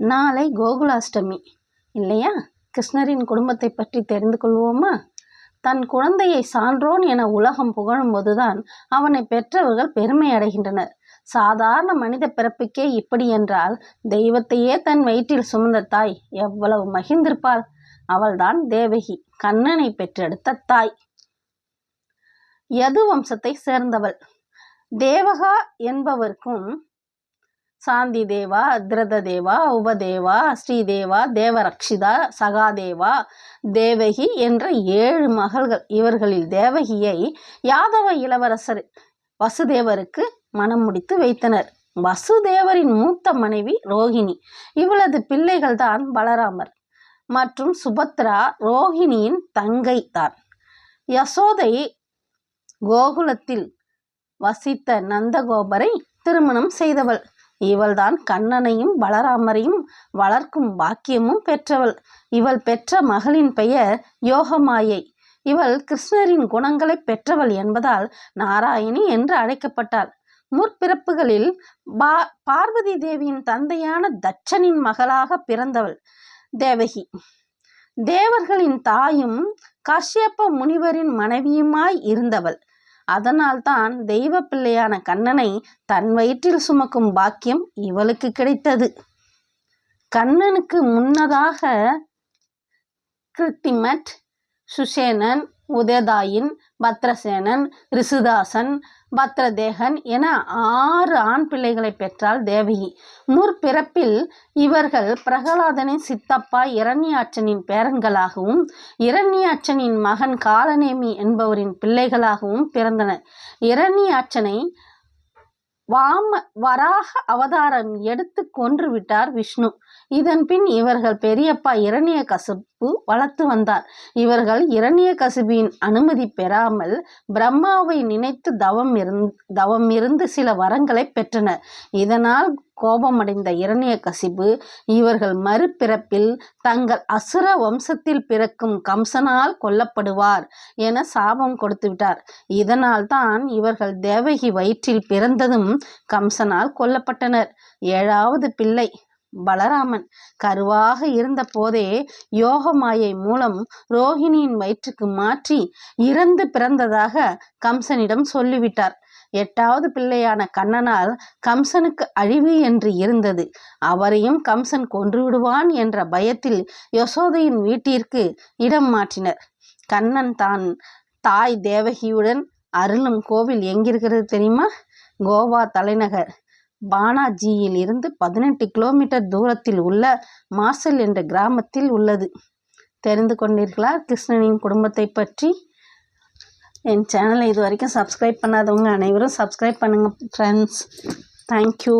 நாளை கோகுலாஷ்டமி இல்லையா? கிருஷ்ணரின் குடும்பத்தை பற்றி தெரிந்து கொள்வோமா? தன் குழந்தையை சான்றோன் என உலகம் புகழும்போதுதான் அவனை பெற்றவர்கள் பெருமை அடைகின்றனர். சாதாரண மனித பிறப்புக்கே இப்படி என்றால் தெய்வத்தையே தன் வயிற்றில் சுமந்த தாய் எவ்வளவு மகிழ்ந்திருப்பாள்? அவள்தான் தேவகி கண்ணனை பெற்றெடுத்த தாய். யது வம்சத்தை சேர்ந்தவள். தேவகா என்பவருக்கும் சாந்தி தேவா அத்ரத தேவா உபதேவா ஸ்ரீதேவா தேவரக்ஷிதா சகாதேவா தேவகி என்ற ஏழு மகள்கள். இவர்களில் தேவகியை யாதவ இளவரசர் வசுதேவருக்கு மனம் முடித்து வைத்தனர். வசுதேவரின் மூத்த மனைவி ரோகிணி. இவளது பிள்ளைகள் தான் பலராமர் மற்றும் சுபத்ரா ரோஹிணியின் தங்கை தான். யசோதை கோகுலத்தில் வசித்த நந்தகோபரை திருமணம் செய்தவள். இவள்தான் கண்ணனையும் பலராமரையும் வளர்க்கும் பாக்கியமும் பெற்றவள். இவள் பெற்ற மகளின் பெயர் யோகமாயை. இவள் கிருஷ்ணரின் குணங்களை பெற்றவள் என்பதால் நாராயணி என்று அழைக்கப்பட்டாள். முற்பிறப்புகளில் பா பார்வதி தேவியின் தந்தையான தட்சனின் மகளாக பிறந்தவள் தேவகி. தேவர்களின் தாயும் கஷ்யப்ப முனிவரின் மனைவியுமாய் இருந்தவள். அதனால்தான் தெய்வ பிள்ளையான கண்ணனை தன் வயிற்றில் சுமக்கும் பாக்கியம் இவளுக்கு கிடைத்தது. கண்ணனுக்கு முன்னதாக கிருத்திமட் சுசேனன் உதயதாயின் பத்ரசேனன் ரிசுதாசன் பத்ரதேகன் என ஆறு ஆண் பிள்ளைகளை பெற்றாள் தேவகி. முற்பிறப்பில் இவர்கள் பிரகலாதனின் சித்தப்பா இரண்யாட்சனின் பேரன்களாகவும் இரண்யாட்சனின் மகன் காலநேமி என்பவரின் பிள்ளைகளாகவும் பிறந்தனர். இரண்யாட்சனை வாம வராக அவதாரம் எடுத்து கொன்று விட்டார் விஷ்ணு. இதன் பின் இவர்கள் பெரியப்பா இரணிய கசுப்பு வளர்த்து வந்தார். இவர்கள் இரணிய கசிபியின் அனுமதி பெறாமல் பிரம்மாவை நினைத்து தவம் இருந் தவம் இருந்து சில வரங்களை பெற்றனர். இதனால் கோபமடைந்த இரணிய கசிபு இவர்கள் மறுபிறப்பில் தங்கள் அசுர வம்சத்தில் பிறக்கும் கம்சனால் கொல்லப்படுவார் என சாபம் கொடுத்து விட்டார். இதனால் தான் இவர்கள் தேவகி வயிற்றில் பிறந்ததும் கம்சனால் கொல்லப்பட்டனர். ஏழாவது பிள்ளை பலராமன். கருவாக இருந்த போதே யோகமாயை மூலம் ரோஹிணியின் வயிற்றுக்கு மாற்றி இறந்து பிறந்ததாக கம்சனிடம் சொல்லிவிட்டார். எட்டாவது பிள்ளையான கண்ணனால் கம்சனுக்கு அழிவு என்று இருந்தது. அவரையும் கம்சன் கொன்று விடுவான் என்ற பயத்தில் யசோதையின் வீட்டிற்கு இடம் மாற்றினர். கண்ணன் தான் தாய் தேவகியுடன் அருளும் கோவில் எங்கிருக்கிறது தெரியுமா? கோவா தலைநகர். பானாஜியில் இருந்து பதினெட்டு கிலோமீட்டர் தூரத்தில் உள்ள மாசல் என்ற கிராமத்தில் உள்ளது. தெரிந்து கொண்டீர்களா கிருஷ்ணனின் குடும்பத்தை பற்றி? என் சேனலை இது வரைக்கும் சப்ஸ்கிரைப் பண்ணாதவங்க அனைவரும் சப்ஸ்கிரைப் பண்ணுங்கள் ஃப்ரெண்ட்ஸ் தேங்க்யூ